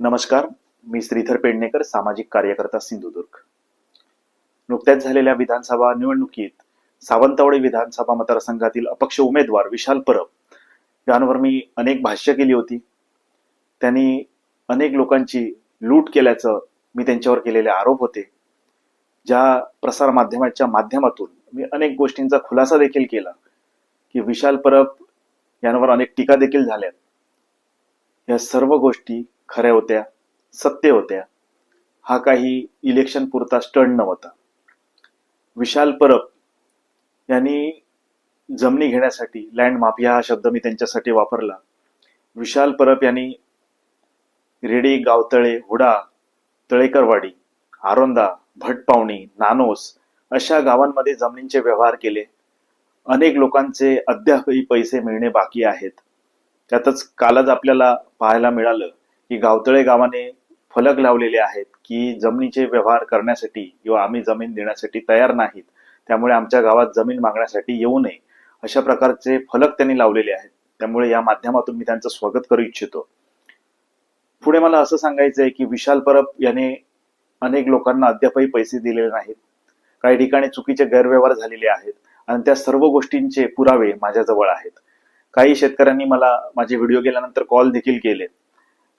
नमस्कार मी श्रीधर पेडणेकर सामाजिक कार्यकर्ता सिंधुदुर्ग. नुकत्याच झालेल्या विधानसभा निवडणुकीत सावंतवाडी विधानसभा मतदारसंघातील अपक्ष उमेदवार विशाल परब यांवर मी अनेक भाष्य केली होती. त्यांनी अनेक लोकांची लूट केल्याचं मी त्यांच्यावर केलेले आरोप होते. ज्या प्रसार माध्यमाच्या माध्यमातून मी अनेक गोष्टींचा खुलासा देखील केला की विशाल परब यांवर अनेक टीका देखील झाल्या या सर्व गोष्टी खऱ्या होत्या सत्य होत्या. हा काही इलेक्शन पुरता स्टंट नव्हता. विशाल परब यांनी जमिनी घेण्यासाठी लँड माफिया हा शब्द मी त्यांच्यासाठी वापरला. विशाल परब यांनी रेडी गावतळे हुडा तळेकरवाडी आरोंदा भटपावणी नानोस अशा गावांमध्ये जमिनींचे व्यवहार केले. अनेक लोकांचे अद्यापही पैसे मिळणे बाकी आहेत. त्यातच कालच आपल्याला पाहायला मिळालं की गावतळे गावाने फलक लावलेले आहेत की जमिनीचे व्यवहार करण्यासाठी किंवा आम्ही जमीन देण्यासाठी तयार नाहीत त्यामुळे आमच्या गावात जमीन मागण्यासाठी येऊ नये. अशा प्रकारचे फलक त्यांनी लावलेले आहेत. त्यामुळे या माध्यमातून मी त्यांचं स्वागत करू इच्छितो. पुढे मला असं सांगायचं आहे की विशाल परब याने अनेक लोकांना अद्यापही पैसे दिलेले नाहीत. काही ठिकाणी चुकीचे गैरव्यवहार झालेले आहेत आणि त्या सर्व गोष्टींचे पुरावे माझ्याजवळ आहेत. काही शेतकऱ्यांनी मला माझे व्हिडिओ गेल्यानंतर कॉल देखील केलेत.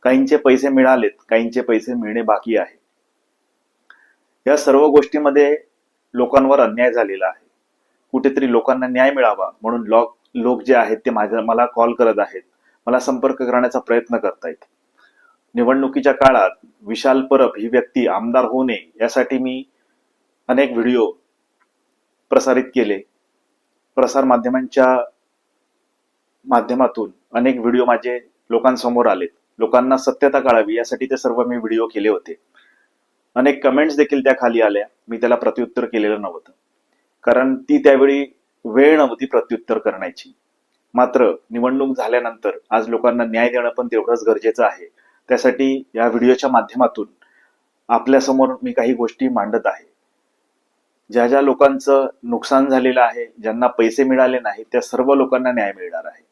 काहींचे पैसे मिळालेत काहींचे पैसे मिळणे बाकी आहे. या सर्व गोष्टीमध्ये लोकांवर अन्याय झालेला आहे. कुठेतरी लोकांना न्याय मिळावा म्हणून लोक लोक जे आहेत ते माझ्या मला कॉल करत आहेत. मला संपर्क करण्याचा प्रयत्न करतायत. निवडणुकीच्या काळात विशाल परब ही व्यक्ती आमदार होऊ नये यासाठी मी अनेक व्हिडिओ प्रसारित केले. प्रसार माध्यमांच्या माध्यमातून अनेक व्हिडिओ माझे लोकांसमोर आलेत. लोकांना सत्यता कळावी यासाठी ते सर्व मी व्हिडिओ केले होते. अनेक कमेंट्स देखील त्या खाली आल्या. मी त्याला प्रत्युत्तर केलेलं नव्हतं. कारण ती त्यावेळी वेळ नव्हती प्रत्युत्तर करण्याची. मात्र निवडणूक झाल्यानंतर आज लोकांना न्याय देणं पण तेवढंच गरजेचं आहे. त्यासाठी या व्हिडिओच्या माध्यमातून आपल्यासमोर मी काही गोष्टी मांडत आहे. ज्या ज्या लोकांचं नुकसान झालेलं आहे ज्यांना पैसे मिळाले नाही त्या सर्व लोकांना न्याय मिळणार आहे.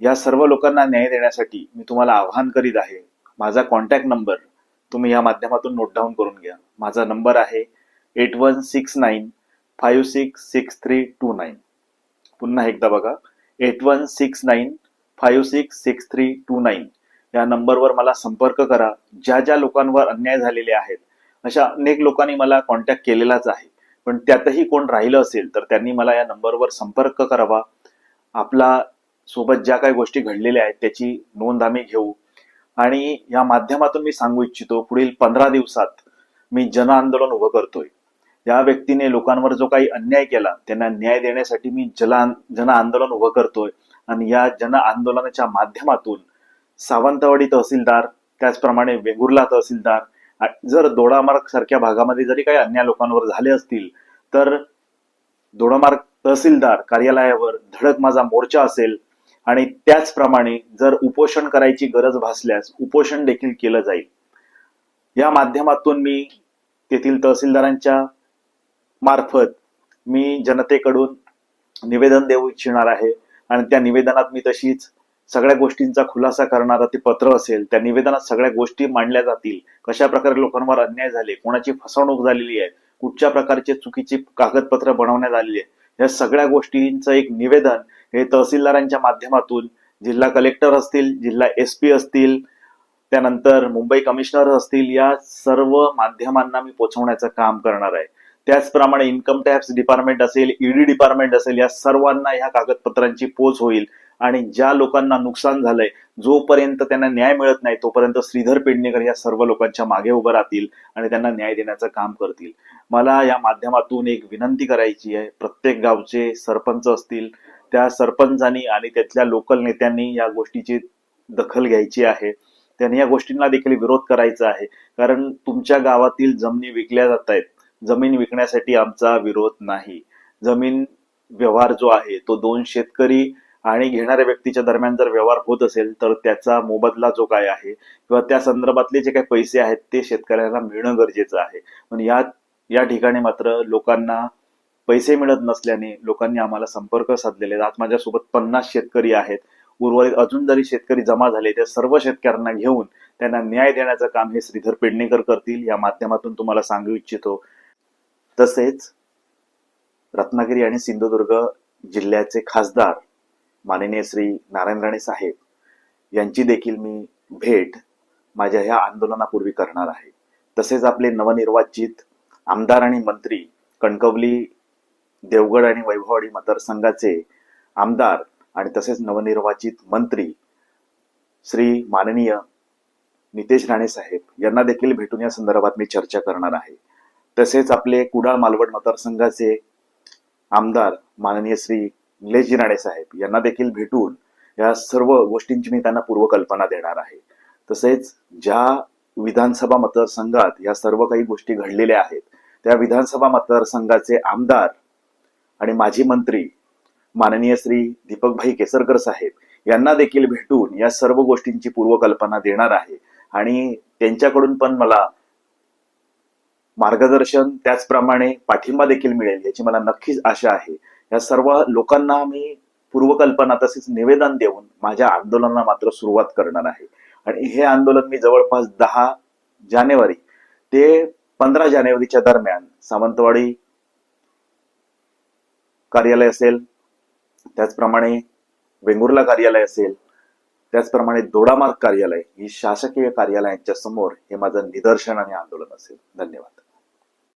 या सर्व लोकांना न्याय देण्यासाठी मी तुम्हाला आवाहन करीत आहे. माझा कॉन्टॅक्ट नंबर तुम्ही या माध्यमातून नोट डाऊन करून घ्या. माझा नंबर आहे eight one six nine five six six three two nine पुन्हा एकदा बघा. Eight one six nine five six six three two nine या नंबरवर मला संपर्क करा. ज्या ज्या लोकांवर अन्याय झालेले आहेत अशा अनेक लोकांनी मला कॉन्टॅक्ट केलेलाच आहे. पण त्यातही कोण राहिलं असेल तर त्यांनी मला या नंबरवर संपर्क करावा. आपला सोबत ज्या काही गोष्टी घडलेल्या आहेत त्याची नोंद आम्ही घेऊ. आणि या माध्यमातून मी सांगू इच्छितो पुढील पंधरा दिवसात मी जन आंदोलन उभं करतोय. या व्यक्तीने लोकांवर जो काही अन्याय केला त्यांना न्याय देण्यासाठी मी जला जन आंदोलन उभं करतोय. आणि या जन आंदोलनाच्या माध्यमातून सावंतवाडी तहसीलदार त्याचप्रमाणे वेंगुर्ला तहसीलदार जर दोडामार्ग सारख्या भागामध्ये जरी काही अन्याय लोकांवर झाले असतील तर दोडामार्ग तहसीलदार कार्यालयावर धडक माझा मोर्चा असेल आणि त्याचप्रमाणे जर उपोषण करायची गरज भासल्यास उपोषण देखील केलं जाईल. या माध्यमातून मी तेथील तहसीलदारांच्या मार्फत मी जनतेकडून निवेदन देऊ इच्छिणार आहे आणि त्या निवेदनात मी तशीच सगळ्या गोष्टींचा खुलासा करणारं ते पत्र असेल त्या निवेदनात सगळ्या गोष्टी मांडल्या जातील. कशा प्रकारे लोकांवर अन्याय झाले कोणाची फसवणूक झालेली आहे कुठच्या प्रकारचे चुकीची कागदपत्र बनवण्यात आलेली आहे या सगळ्या गोष्टींचं एक निवेदन हे तहसीलदारांच्या माध्यमातून जिल्हा कलेक्टर असतील जिल्हा एस पी असतील त्यानंतर मुंबई कमिशनर असतील या सर्व माध्यमांना मी पोहोचवण्याचं काम करणार आहे. त्याचप्रमाणे इन्कम टॅक्स डिपार्टमेंट असेल ईडी डिपार्टमेंट असेल या सर्वांना ह्या कागदपत्रांची पोच होईल. आणि ज्या लोकांना नुकसान झालंय जोपर्यंत त्यांना न्याय मिळत नाही तोपर्यंत श्रीधर पेडणेकर या सर्व लोकांच्या मागे उभं राहतील आणि त्यांना न्याय देण्याचं काम करतील. मला या माध्यमातून एक विनंती करायची आहे. प्रत्येक गावचे सरपंच असतील त्या सरपंचांनी आणि त्यातल्या लोकल नेत्यांनी या गोष्टीची दखल घ्यायची आहे. त्यांनी या गोष्टींना देखील विरोध करायचा आहे. कारण तुमच्या गावातील जमिनी विकल्या जात आहेत. जमीन विकण्यासाठी आमचा विरोध नाही. जमीन व्यवहार जो आहे तो दोन शेतकरी आणि घेणाऱ्या व्यक्तीच्या दरम्यान जर व्यवहार होत असेल तर त्याचा मोबदला जो काय आहे किंवा त्या संदर्भातले जे काही पैसे आहेत ते शेतकऱ्यांना मिळणं गरजेचं आहे. पण या या ठिकाणी मात्र लोकांना पैसे मिळत नसल्याने लोकांनी आम्हाला संपर्क साधलेले आहेत. आज माझ्यासोबत पन्नास शेतकरी आहेत. उर्वरित अजून जरी शेतकरी जमा झाले त्या सर्व शेतकऱ्यांना घेऊन त्यांना न्याय देण्याचं काम हे श्रीधर पेडणेकर करतील या माध्यमातून तुम्हाला सांगू इच्छितो. तसेच रत्नागिरी आणि सिंधुदुर्ग जिल्ह्याचे खासदार माननीय श्री नारायण राणे साहेब यांची देखील मी भेट माझ्या ह्या आंदोलनापूर्वी करणार आहे. तसेच आपले नवनिर्वाचित आमदार आणि मंत्री कणकवली देवगड आणि वैभववाडी मतदारसंघाचे आमदार आणि तसेच नवनिर्वाचित मंत्री श्री माननीय नितेश राणे साहेब यांना देखील भेटून या संदर्भात मी चर्चा करणार आहे. तसेच आपले कुडाळ मालवण मतदारसंघाचे आमदार माननीय श्री निलेशजी राणे साहेब यांना देखील भेटून या सर्व गोष्टींची मी त्यांना पूर्वकल्पना देणार आहे. तसेच ज्या विधानसभा मतदारसंघात या सर्व काही गोष्टी घडलेल्या आहेत त्या विधानसभा मतदारसंघाचे आमदार आणि माजी मंत्री माननीय श्री दीपकभाई केसरकर साहेब यांना देखील भेटून या सर्व गोष्टींची पूर्वकल्पना देणार आहे. आणि त्यांच्याकडून पण मला मार्गदर्शन त्याचप्रमाणे पाठिंबा देखील मिळेल याची मला नक्कीच आशा आहे. या सर्व लोकांना मी पूर्वकल्पना तसेच निवेदन देऊन माझ्या आंदोलनाला मात्र सुरुवात करणार आहे. आणि हे आंदोलन मी जवळपास दहा जानेवारी ते पंधरा जानेवारीच्या दरम्यान सावंतवाडी कार्यालय असेल त्याचप्रमाणे वेंगुर्ला कार्यालय असेल त्याचप्रमाणे दोडामार्ग कार्यालय ही शासकीय कार्यालयांच्या समोर हे माझं निदर्शन आणि आंदोलन असेल. धन्यवाद.